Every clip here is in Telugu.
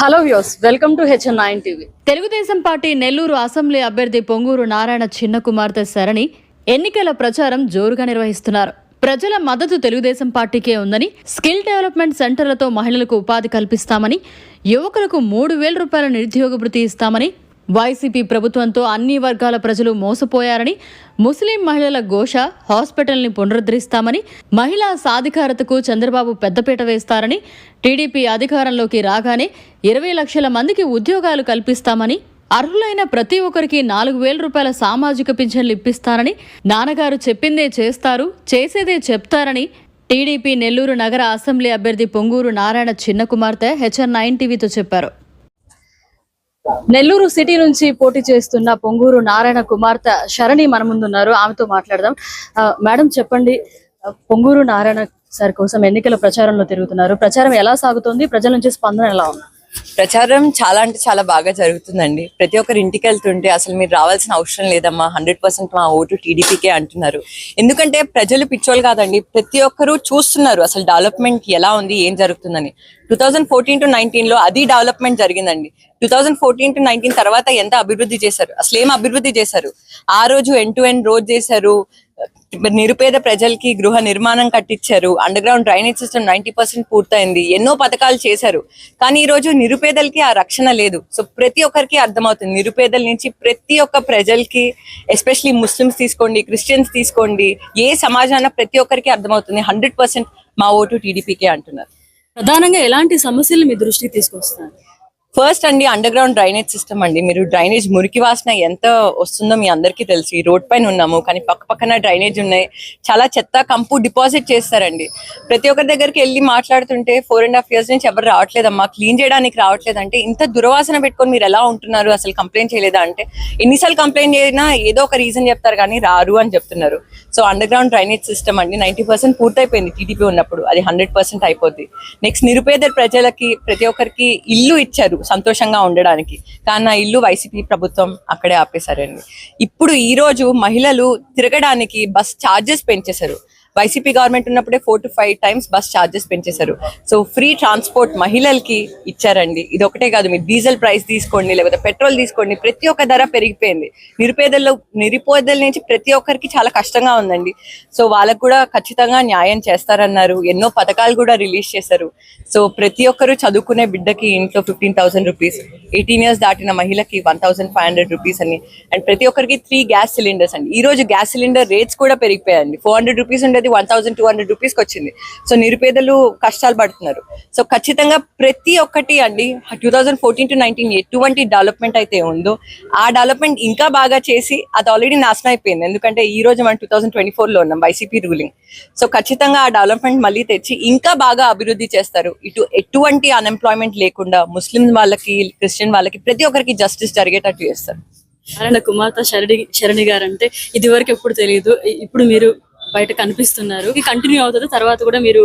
Hello views welcome to HN nine TV. Telugudesam party Nellore assembly అభ్యర్థి పొంగూరు నారాయణ చిన్న కుమార్తె సరణి ఎన్నికల ప్రచారం జోరుగా నిర్వహిస్తున్నారు. ప్రజల మద్దతు తెలుగుదేశం పార్టీకే ఉందని స్కిల్ డెవలప్మెంట్ సెంటర్లతో మహిళలకు ఉపాధి కల్పిస్తామని యువకులకు మూడు వేల రూపాయల నిరుద్యోగ వృత్తి ఇస్తామని వైసీపీ ప్రభుత్వంతో అన్ని వర్గాల ప్రజలు మోసపోయారని ముస్లిం మహిళల ఘోష హాస్పిటల్ని పునరుద్ధరిస్తామని మహిళా సాధికారతకు చంద్రబాబు పెద్దపీట వేస్తారని టీడీపీ అధికారంలోకి రాగానే ఇరవై లక్షల మందికి ఉద్యోగాలు కల్పిస్తామని అర్హులైన ప్రతి ఒక్కరికి నాలుగు వేల రూపాయల సామాజిక పింఛన్లు ఇప్పిస్తారని నాన్నగారు చెప్పిందే చేస్తారు చేసేదే చెప్తారని టీడీపీ నెల్లూరు నగర అసెంబ్లీ అభ్యర్థి పొంగూరు నారాయణ చిన్న కుమార్తె హెచ్ఆర్ నైన్ టీవీతో చెప్పారు. నెల్లూరు సిటీ నుంచి పోటీ చేస్తున్న పొంగూరు నారాయణ కుమార్తె శరణి మన ముందు ఉన్నారు ఆమెతో మాట్లాడదాం. ఆ, మేడం చెప్పండి పొంగూరు నారాయణ సార్ కోసం ఎన్నికల ప్రచారంలో తిరుగుతున్నారు. ప్రచారం ఎలా సాగుతుంది? ప్రజల నుంచి స్పందన ఎలా ఉంది? ప్రచారం చాలా అంటే చాలా బాగా జరుగుతుందండి. ప్రతి ఒక్కరి ఇంటికి వెళ్తుంటే అసలు మీరు రావాల్సిన అవసరం లేదమ్మా హండ్రెడ్ పర్సెంట్ మా ఓటు టీడీపీకే అంటున్నారు. ఎందుకంటే ప్రజలు పిచ్చోళ్ళు కాదండి ప్రతి ఒక్కరు చూస్తున్నారు అసలు డెవలప్మెంట్ ఎలా ఉంది ఏం జరుగుతుందని. టూ థౌజండ్ ఫోర్టీన్ టు నైన్టీన్లో అది డెవలప్మెంట్ జరిగిందండి. Two thousand fourteen to nineteen తర్వాత ఎంత అభివృద్ధి చేశారు? అసలు ఏం అభివృద్ధి చేశారు? ఆ రోజు ఎన్ టు ఎన్ రోడ్ చేశారు నిరుపేద ప్రజలకి గృహ నిర్మాణం కట్టించారు. Underground drainage system ninety percent పూర్తయింది. ఎన్నో పథకాలు చేశారు. కానీ ఈ రోజు నిరుపేదలకి ఆ రక్షణ లేదు. సో ప్రతి ఒక్కరికి అర్థమవుతుంది. నిరుపేదల నుంచి ప్రతి ఒక్క ప్రజలకి ఎస్పెషలీ ముస్లిమ్స్ తీసుకోండి క్రిస్టియన్స్ తీసుకోండి ఏ సమాజాన ప్రతి ఒక్కరికి అర్థమవుతుంది. హండ్రెడ్ పర్సెంట్ మా ఓటు టీడీపీకే అంటున్నారు. ప్రధానంగా ఎలాంటి సమస్యలు మీ దృష్టికి తీసుకొస్తారు ఫస్ట్ అండి అండర్ గ్రౌండ్ డ్రైనేజ్ సిస్టమ్ అండి. మీరు డ్రైనేజ్ మురికి వాసన ఎంత వస్తుందో మీ అందరికీ తెలిసి. రోడ్ పైన ఉన్నాము కానీ పక్క పక్కన డ్రైనేజ్ ఉన్నాయి. చాలా చెత్త కంపు డిపాజిట్ చేస్తారండి. ప్రతి ఒక్కరి దగ్గరికి వెళ్ళి మాట్లాడుతుంటే ఫోర్ అండ్ హాఫ్ ఇయర్స్ నుంచి ఎవరు రావట్లేదమ్మా క్లీన్ చేయడానికి రావట్లేదు అంటే ఇంత దుర్వాసన పెట్టుకొని మీరు ఎలా ఉంటున్నారు? అసలు కంప్లైంట్ చేయలేదా? అంటే ఎన్నిసార్లు కంప్లైంట్ చేసినా ఏదో ఒక రీజన్ చెప్తారు కానీ రారు అని చెప్తున్నారు. So underground drainage system అండి. నైంటీ పర్సెంట్ పూర్తయిపోయింది టీడీపీ ఉన్నప్పుడు. అది హండ్రెడ్ పర్సెంట్ అయిపోద్ది. నెక్స్ట్ నిరుపేద ప్రజలకి ప్రతి ఒక్కరికి ఇల్లు ఇచ్చారు. సంతోషంగా ఉండడానికి. కానీ నా ఇల్లు వైసీపీ ప్రభుత్వం అక్కడే ఆపేశారండి. ఇప్పుడు ఈ రోజు మహిళలు తిరగడానికి బస్ ఛార్జెస్ పెంచేశారు. వైసీపీ గవర్నమెంట్ ఉన్నప్పుడే four to five times bus charges పెంచేశారు. So free transport మహిళలకి ఇచ్చారండి. ఇది ఒకటే కాదు మీరు డీజిల్ ప్రైస్ తీసుకోండి లేకపోతే పెట్రోల్ తీసుకోండి ప్రతి ఒక్క ధర పెరిగిపోయింది. నిరుపేదల్లో నిరుపేదల నుంచి ప్రతి ఒక్కరికి చాలా కష్టంగా ఉందండి. సో వాళ్ళకు కూడా ఖచ్చితంగా న్యాయం చేస్తారన్నారు. ఎన్నో పథకాలు కూడా రిలీజ్ చేశారు. సో ప్రతి ఒక్కరు చదువుకునే బిడ్డకి ఇంట్లో fifteen thousand rupees eighteen years దాటిన మహిళకి one thousand five hundred rupees అని. అండ్ ప్రతి ఒక్కరికి త్రీ గ్యాస్ సిలిండర్స్ అండి. ఈ రోజు గ్యాస్ సిలిండర్ రేట్స్ కూడా పెరిగిపోయాయండి. ఫోర్ హండ్రెడ్ రూపీస్ అనేది వన్ థౌసండ్ టూ హండ్రెడ్ రూపీస్కి వచ్చింది. సో నిరుపేదలు కష్టాలు పడుతున్నారు. సో ఖచ్చితంగా ప్రతి ఒక్కటి అండి two thousand fourteen to nineteen ఎటువంటి డెవలప్మెంట్ అయితే ఉందో ఆ డెవలప్మెంట్ ఇంకా బాగా చేసి అది ఆల్రెడీ నాశనం అయిపోయింది. ఎందుకంటే ఈ రోజు మనం టూ థౌసండ్ ట్వంటీ ఫోర్లో ఉన్నాం వైసీపీ రూలింగ్ సో ఖచ్చితంగా ఆ డెవలప్మెంట్ మళ్ళీ తెచ్చి ఇంకా బాగా అభివృద్ధి చేస్తారు. ఇటు ఎటువంటి అన్ఎంప్లాయ్మెంట్ లేకుండా ముస్లిం వాళ్ళకి క్రిస్టియన్ వాళ్ళకి ప్రతి ఒక్కరికి జస్టిస్ జరిగేటట్టు చేస్తారు. నారాయణ కుమార్తె శరణి శరణి గారు అంటే ఇది వరకు ఎప్పుడు తెలియదు ఇప్పుడు మీరు బయట కనిపిస్తున్నారు. ఇది కంటిన్యూ అవుతుంది. తర్వాత కూడా మీరు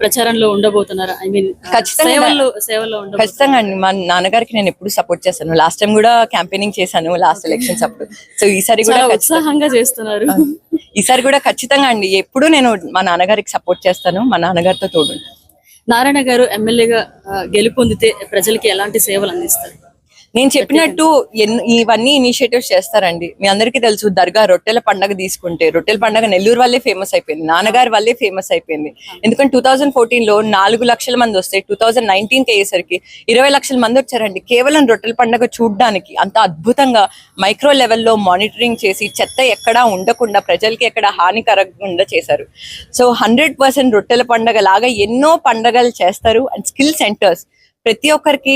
ప్రచారంలో ఉండబోతున్నారు. I mean. సేవల్లో సేవల్లో ఖచ్చితంగా అండి. మా నాన్నగారికి నేను ఎప్పుడు సపోర్ట్ చేశాను లాస్ట్ టైం కూడా క్యాంపెయినింగ్ చేశాను లాస్ట్ ఎలక్షన్స్ అప్పుడు. సో ఈసారి కూడా ఉత్సాహంగా చేస్తున్నారు. ఈసారి కూడా ఖచ్చితంగా అండి. ఎప్పుడు నేను మా నాన్నగారికి సపోర్ట్ చేస్తాను. మా నాన్నగారితో తోడుంటాను నారాయణ గారు ఎమ్మెల్యేగా గెలుపొందితే ప్రజలకి ఎలాంటి సేవలు అందిస్తారు? నేను చెప్పినట్టు ఇవన్నీ ఇనిషియేటివ్స్ చేస్తారండి. మీ అందరికీ తెలుసు దర్గా రొట్టెల పండగ తీసుకుంటే రొట్టెల పండగ నెల్లూరు వల్లే ఫేమస్ అయిపోయింది నాన్నగారి వల్లే ఫేమస్ అయిపోయింది. ఎందుకంటే టూ థౌసండ్ ఫోర్టీన్లో నాలుగు లక్షల మంది వస్తే టూ థౌసండ్ నైన్టీన్కి అయ్యేసరికి ఇరవై లక్షల మంది వచ్చారండి. కేవలం రొట్టెల పండగ చూడడానికి అంత అద్భుతంగా మైక్రో లెవెల్లో మానిటరింగ్ చేసి చెత్త ఎక్కడా ఉండకుండా ప్రజలకి ఎక్కడ హానికరంగా చేశారు. సో హండ్రెడ్ పర్సెంట్ రొట్టెల పండగ లాగా ఎన్నో పండగలు చేస్తారు. అండ్ స్కిల్ సెంటర్స్ ప్రతి ఒక్కరికి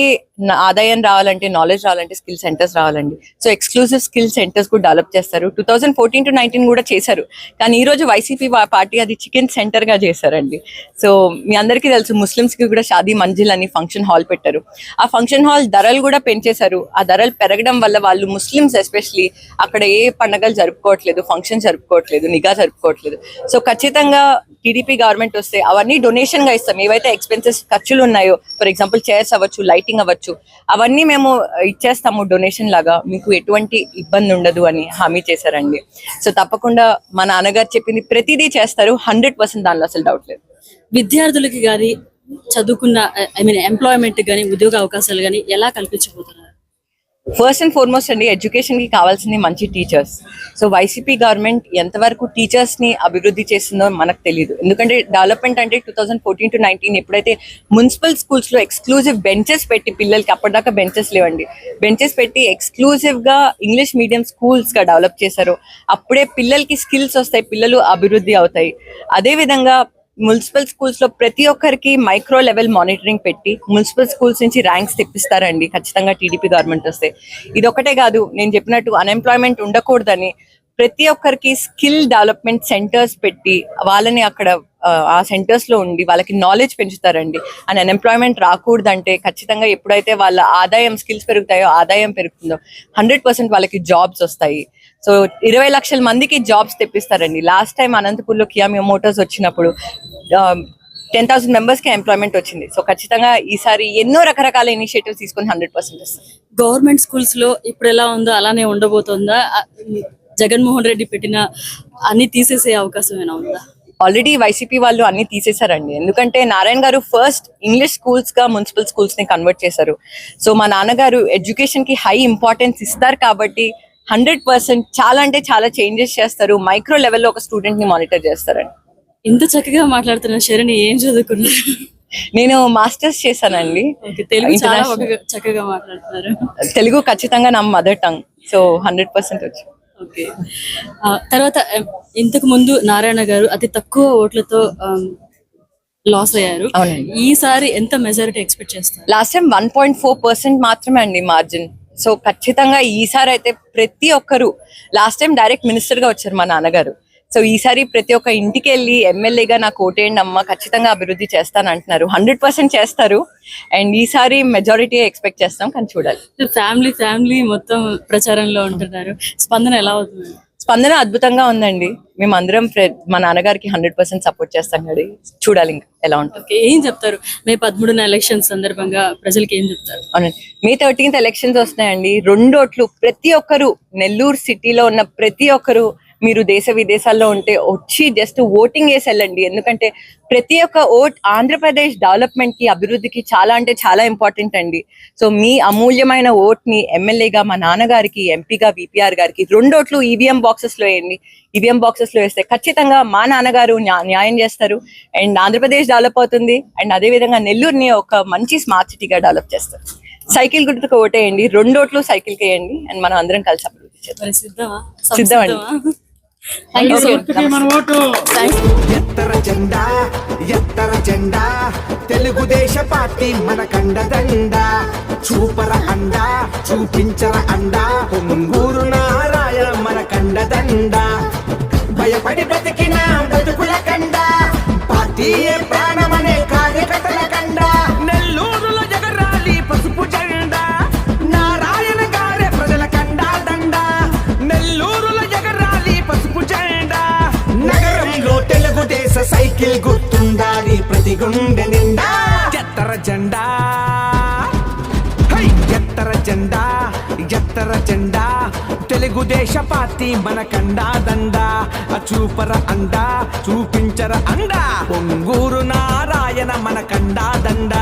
ఆదాయం రావాలంటే నాలెడ్జ్ రావాలంటే స్కిల్ సెంటర్స్ రావాలండి. సో ఎక్స్క్లూజివ్ స్కిల్ సెంటర్స్ కూడా డెవలప్ చేస్తారు. Two thousand fourteen to nineteen కూడా చేశారు. కానీ ఈ రోజు వైసీపీ పార్టీ అది చికెన్ సెంటర్గా చేశారండి. సో మీ అందరికీ తెలుసు ముస్లిమ్స్కి కూడా షాదీ మంజిల్ అని ఫంక్షన్ హాల్ పెట్టారు. ఆ ఫంక్షన్ హాల్ ధరలు కూడా పెంచేశారు. ఆ ధరలు పెరగడం వల్ల వాళ్ళు ముస్లిమ్స్ ఎస్పెషలీ అక్కడ ఏ పండగలు జరుపుకోవట్లేదు ఫంక్షన్ జరుపుకోవట్లేదు నిఘా జరుపుకోవట్లేదు. సో ఖచ్చితంగా టీడీపీ గవర్నమెంట్ వస్తే అవన్నీ డొనేషన్గా ఇస్తాం. ఏవైతే ఎక్స్పెన్సెస్ ఖర్చులు ఉన్నాయో ఫర్ ఎగ్జాంపుల్ చైర్స్ అవ్వచ్చు లైటింగ్ అవ్వచ్చు అవన్నీ మేము ఇచ్చేస్తాము డొనేషన్ లాగా. మీకు ఎటువంటి ఇబ్బంది ఉండదు అని హామీ చేశారండి. సో తప్పకుండా మా నాన్నగారు చెప్పింది ప్రతిదీ చేస్తారు. హండ్రెడ్ పర్సెంట్ దానిలో అసలు డౌట్ లేదు. విద్యార్థులకి కానీ చదువుకున్న ఐ మీన్ ఎంప్లాయ్మెంట్ కానీ ఉద్యోగ అవకాశాలు కానీ ఎలా కల్పించబోతున్నారు? ఫస్ట్ అండ్ ఫార్మోస్ట్ అండి ఎడ్యుకేషన్కి కావాల్సింది మంచి టీచర్స్ సో వైసీపీ గవర్నమెంట్ ఎంతవరకు టీచర్స్ని అభివృద్ధి చేస్తుందో మనకు తెలియదు ఎందుకంటే డెవలప్మెంట్ అంటే two thousand fourteen to nineteen ఎప్పుడైతే మున్సిపల్ స్కూల్స్లో ఎక్స్క్లూజివ్ బెంచెస్ పెట్టి పిల్లలకి అప్పటిదాకా బెంచెస్ లేవండి. బెంచెస్ పెట్టి ఎక్స్క్లూజివ్గా ఇంగ్లీష్ మీడియం స్కూల్స్గా డెవలప్ చేశారు. అప్పుడే పిల్లలకి స్కిల్స్ వస్తాయి పిల్లలు అభివృద్ధి అవుతాయి. అదే విధంగా మున్సిపల్ స్కూల్స్లో ప్రతి ఒక్కరికి మైక్రో లెవెల్ మానిటరింగ్ పెట్టి మున్సిపల్ స్కూల్స్ నుంచి ర్యాంక్స్ తెప్పిస్తారండి. ఖచ్చితంగా టీడీపీ గవర్నమెంట్ వస్తే. ఇది ఒకటే కాదు నేను చెప్పినట్టు అన్ఎంప్లాయ్మెంట్ ఉండకూడదని ప్రతి ఒక్కరికి స్కిల్ డెవలప్మెంట్ సెంటర్స్ పెట్టి వాళ్ళని అక్కడ ఆ, సెంటర్స్లో ఉండి వాళ్ళకి నాలెడ్జ్ పెంచుతారండి. అండ్ అన్ఎంప్లాయ్మెంట్ రాకూడదంటే ఖచ్చితంగా ఎప్పుడైతే వాళ్ళ ఆదాయం స్కిల్స్ పెరుగుతాయో ఆదాయం పెరుగుతుందో హండ్రెడ్ పర్సెంట్ వాళ్ళకి జాబ్స్ వస్తాయి. సో ఇరవై లక్షల మందికి జాబ్స్ తెప్పిస్తారండి. లాస్ట్ టైం అనంతపూర్లో కియామియో మోటార్స్ వచ్చినప్పుడు టెన్ థౌసండ్ మెంబర్స్కి ఎంప్లాయ్మెంట్ వచ్చింది. సో ఖచ్చితంగా ఈసారి ఎన్నో రకరకాల ఇనిషియేటివ్స్ తీసుకొని హండ్రెడ్ పర్సెంట్ వస్తాయి. గవర్నమెంట్ స్కూల్స్లో ఇప్పుడు ఎలా ఉందో అలానే ఉండబోతుందా? జగన్మోహన్ రెడ్డి పెట్టిన అన్ని తీసేసే అవకాశం ఏమైనా ఉందా ఆల్రెడీ వైసీపీ వాళ్ళు అన్ని తీసేశారండి. ఎందుకంటే నారాయణ గారు ఫస్ట్ ఇంగ్లీష్ స్కూల్స్గా మున్సిపల్ స్కూల్స్ని కన్వర్ట్ చేశారు. సో మా నాన్నగారు ఎడ్యుకేషన్కి హై ఇంపార్టెన్స్ ఇస్తారు కాబట్టి హండ్రెడ్ పర్సెంట్ చాలా అంటే చాలా చేంజెస్ చేస్తారు. మైక్రో లెవెల్లో ఒక స్టూడెంట్ని మానిటర్ చేస్తారండి. ఇంత చక్కగా మాట్లాడుతున్న శరణి ఏం చదువుకున్నారు? నేను మాస్టర్స్ చేశానండి. తెలుగు చక్కగా మాట్లాడుతున్నారు. తెలుగు ఖచ్చితంగా నా mother tongue so hundred percent వచ్చు. ఓకే. తర్వాత ఇంతకు ముందు నారాయణ గారు అతి తక్కువ ఓట్లతో లాస్ అయ్యారు. ఈసారి ఎంత మెజారిటీ ఎక్స్పెక్ట్ చేస్తారు? Last time one point four percent మాత్రమే అండి మార్జిన్. సో ఖచ్చితంగా ఈసారి అయితే ప్రతి ఒక్కరు లాస్ట్ టైం డైరెక్ట్ మినిస్టర్గా వచ్చారు మా నాన్నగారు. సో ఈసారి ప్రతి ఒక్క ఇంటికి వెళ్ళి ఎమ్మెల్యేగా నాకు ఓటేయండి అమ్మ ఖచ్చితంగా అభివృద్ధి చేస్తాను అంటున్నారు. హండ్రెడ్ పర్సెంట్ చేస్తారు. అండ్ ఈసారి మెజారిటీ ఎక్స్పెక్ట్ చేస్తాం కానీ చూడాలి. ఫ్యామిలీ ఫ్యామిలీ మొత్తం ప్రచారంలో ఉంటున్నారు. స్పందన ఎలా అవుతుంది? స్పందన అద్భుతంగా ఉందండి. మేము అందరం మా నాన్నగారికి హండ్రెడ్ పర్సెంట్ సపోర్ట్ చేస్తాం కదా చూడాలి ఇంకా ఎలా ఉంటుంది. ఏం చెప్తారు? మే పదమూడున ఎలక్షన్ సందర్భంగా ప్రజలకి ఏం చెప్తారు? అవునండి. మే థర్టీన్త్ ఎలక్షన్స్ వస్తున్నాయండి. రెండు ఓట్లు ప్రతి ఒక్కరు నెల్లూరు సిటీలో ఉన్న ప్రతి ఒక్కరు మీరు దేశ విదేశాల్లో ఉంటే వచ్చి జస్ట్ ఓటింగ్ వేసి వెళ్ళండి ఎందుకంటే ప్రతి ఒక్క ఓట్ ఆంధ్రప్రదేశ్ డెవలప్మెంట్కి అభివృద్ధికి చాలా అంటే చాలా ఇంపార్టెంట్ అండి. సో మీ అమూల్యమైన ఓట్ని ఎమ్మెల్యేగా మా నాన్నగారికి ఎంపీగా విపిఆర్ గారికి రెండు ఓట్లు ఈవీఎం బాక్సెస్లో వేయండి. ఈవీఎం బాక్సెస్లో వేస్తే ఖచ్చితంగా మా నాన్నగారు న్యా- న్యాయం చేస్తారు. అండ్ ఆంధ్రప్రదేశ్ డెవలప్ అవుతుంది. అండ్ అదే విధంగా నెల్లూరుని ఒక మంచి స్మార్ట్ సిటీగా డెవలప్ చేస్తారు. సైకిల్ గుర్తుకు ఓటేయండి. రెండు ఓట్లు సైకిల్కి వేయండి. అండ్ మనం అందరం కలిసి అభివృద్ధి చేద్దాం. మరి సిద్ధమా? సిద్ధమండి. థ్యాంక్ యూ సో ఎత్తర జెండా ఎత్తర జెండా తెలుగుదేశ పార్టీ మన కండదండ చూపర అండ చూపించర అండ. పొంగూరు నారాయణ మన కండదండ భయపడి బతికిన గుండె నిండా ఎత్తర జెండా. హై! ఎత్తర జెండా ఎత్తర జెండా. తెలుగుదేశ పార్టీ మన కండా దండా. చూపర అండా చూపించర అండా. పొంగూరు నారాయణ మన కండా దండా.